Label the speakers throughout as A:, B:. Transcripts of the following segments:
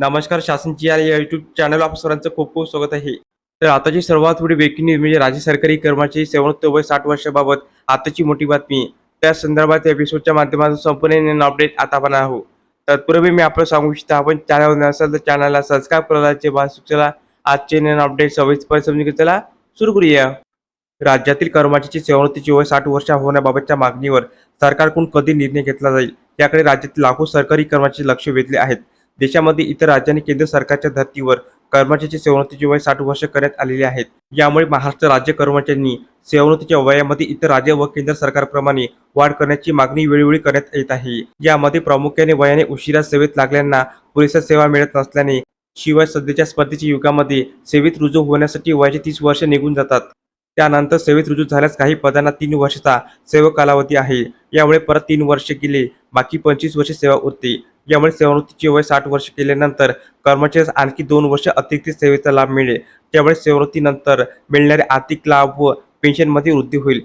A: नमस्कार शासनची या YouTube channel आप सरांचं खूप खूप स्वागत आहे. तर आताची सर्वात मोठी ब्रेकिंग न्यूज म्हणजे राज्य सरकारी कर्मचारी सेवनोत्त वय साठ वर्षाबाबत आताची मोठी बातमी. त्या संदर्भात एपिसोडच्या माध्यमातून संपूर्ण अपडेट आता आपण आहोत. तत्पूर्वी मी आपलं सांगू इच्छितो आपण चॅनल नसेल तर चॅनलला सबस्क्राईब करायचे चला. आजचे नवीन अपडेट सविस्तर समजून घेतला चला सुरू करूया. राज्यातील कर्मचाऱ्याची सेवानिवृत्तीची वय साठ वर्ष होण्याबाबतच्या मागणीवर सरकारकडून कधी निर्णय घेतला जाईल? याकडे राज्यातील लाखो सरकारी कर्मचारी लक्ष वेधले आहेत. देशामध्ये इतर राज्यांनी केंद्र सरकारच्या धर्तीवर कर्मचाऱ्याची सेवानिवृत्तीची वय साठ वर्ष करण्यात आलेली आहेत यामुळे महाराष्ट्र राज्य कर्मचाऱ्यांनी सेवानिवृत्तीच्या वयामध्ये इतर राज्य व केंद्र सरकारप्रमाणे वाढ करण्याची मागणी वेळोवेळी करण्यात येत आहे. यामध्ये प्रामुख्याने वयाने उशिरा सेवेत लागल्यांना पुरेसा सेवा मिळत नसल्याने शिवाय सध्याच्या स्पर्धेच्या युगामध्ये सेवेत रुजू होण्यासाठी वयाचे तीस वर्ष निघून जातात. त्यानंतर सेवेत रुजू झाल्यास काही पदांना तीन वर्षाचा सेवा कालावधी आहे. यामुळे परत तीन वर्ष गेले बाकी पंचवीस वर्ष सेवा उरते. यामुळे सेवानिवृत्तीचे वय साठ वर्ष केल्यानंतर कर्मचाऱ्यास आणखी दोन वर्ष अतिरिक्त सेवेचा लाभ मिळेल. त्यामुळे सेवानिवृत्तीनंतर मिळणारे आर्थिक लाभ व पेन्शनमध्ये वृद्धी होईल.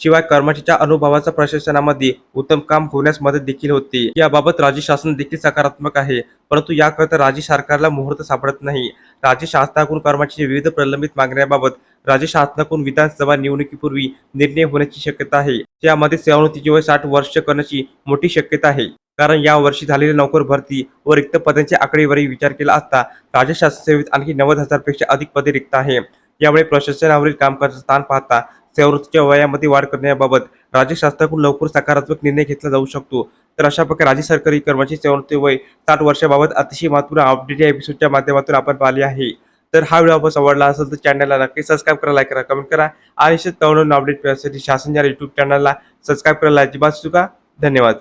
A: शिवाय कर्मचाऱ्याच्या अनुभवाचा प्रशासनामध्ये उत्तम काम होण्यास मदत देखील होते. याबाबत राज्य शासन देखील सकारात्मक आहे परंतु याकरता राज्य सरकारला मुहूर्त सापडत नाही. राज्य शासनाकडून कर्मचाऱ्याच्या विविध प्रलंबित मागण्याबाबत राज्य शासनाकडून विधानसभा निवडणुकीपूर्वी निर्णय होण्याची शक्यता आहे. त्यामध्ये सेवानिवृत्तीची वय साठ वर्ष करण्याची मोठी शक्यता आहे. कारण या वर्षी झालेली नोकर भरती व रिक्त पदांच्या आकडेवारी विचार केला असता राज्य शासन सेवेत आणखी नव्वद हजारपेक्षा अधिक पदे रिक्त आहे. यामुळे प्रशासनावरील कामकाजाचं स्थान पाहता सेवृत्तीच्या वयामध्ये वाढ करण्याबाबत राज्य शासनाकडून लवकर सकारात्मक निर्णय घेतला जाऊ शकतो. तर अशा प्रकारे राज्य सरकारी कर्मचारी सेवृत्ती वय साठ वर्षाबाबत अतिशय महत्त्वपूर्ण अपडेट या एपिसोडच्या माध्यमातून आपण पाहिले आहे. तर हा व्हिडिओ आपण आवडला असेल तर चॅनलला नक्की सबस्क्राईब करा लाईक करा कमेंट करा आणि असेच नवनवीन अपडेट मिळण्यासाठी शासन या युट्यूब चॅनलला सबस्क्राईब करायला अजिबात चुका धन्यवाद.